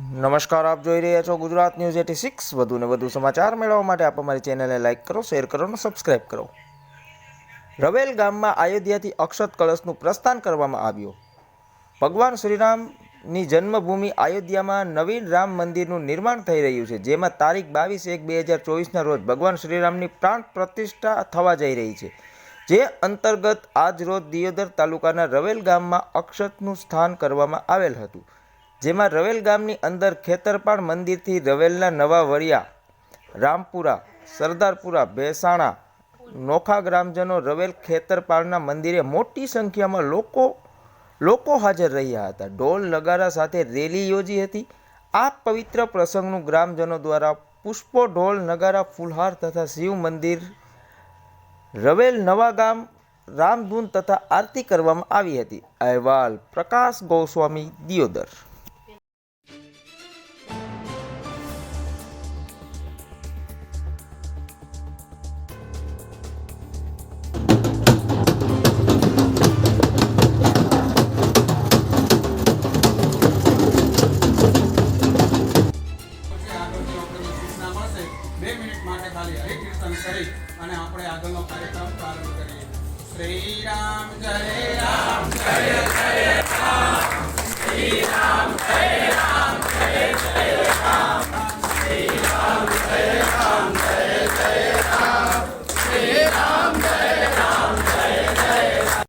નમસ્કાર, આપ જોઈ રહ્યા છો ગુજરાત ન્યૂઝ એટી સિક્સ. વધુ ને વધુ સમાચાર મેળવવા માટે આપ અમારી ચેનલને લાઇક કરો, શેર કરો અને સબસ્ક્રાઇબ કરો. રવેલ ગામમાં અયોધ્યાથી અક્ષત કળશનું પ્રસ્થાન કરવામાં આવ્યું. ભગવાન શ્રીરામની જન્મભૂમિ અયોધ્યામાં નવીન રામ મંદિરનું નિર્માણ થઈ રહ્યું છે, જેમાં તારીખ બાવીસ એક બે હજાર ચોવીસના રોજ ભગવાન શ્રીરામની પ્રાણ પ્રતિષ્ઠા થવા જઈ રહી છે. જે અંતર્ગત આજ રોજ દિયોદર તાલુકાના રવેલ ગામમાં અક્ષતનું સ્થાન કરવામાં આવેલ હતું. જેમાં રવેલ ગામની અંદર ખેતરપાળ મંદિરથી રવેલના નવા વરિયા રામપુરા, સરદારપુરા, ભેસાણા, નોખા ગ્રામજનો રવેલ ખેતરપાળના મંદિરે મોટી સંખ્યામાં લોકો લોકો હાજર રહ્યા હતા. ઢોલ નગારા સાથે રેલી યોજી હતી. આ પવિત્ર પ્રસંગનું ગ્રામજનો દ્વારા પુષ્પો, ઢોલ નગારા, ફુલહાર તથા શિવ મંદિર, રવેલ નવા ગામ, રામધૂન તથા આરતી કરવામાં આવી હતી. અહેવાલ પ્રકાશ ગોસ્વામી દિયોદર. બે મિનિટ માટે ખાલી હરિકીર્તન કરી અને આપણે આગળનો કાર્યક્રમ પ્રારંભ કરીએ. શ્રી રામ જય રામ, જય જય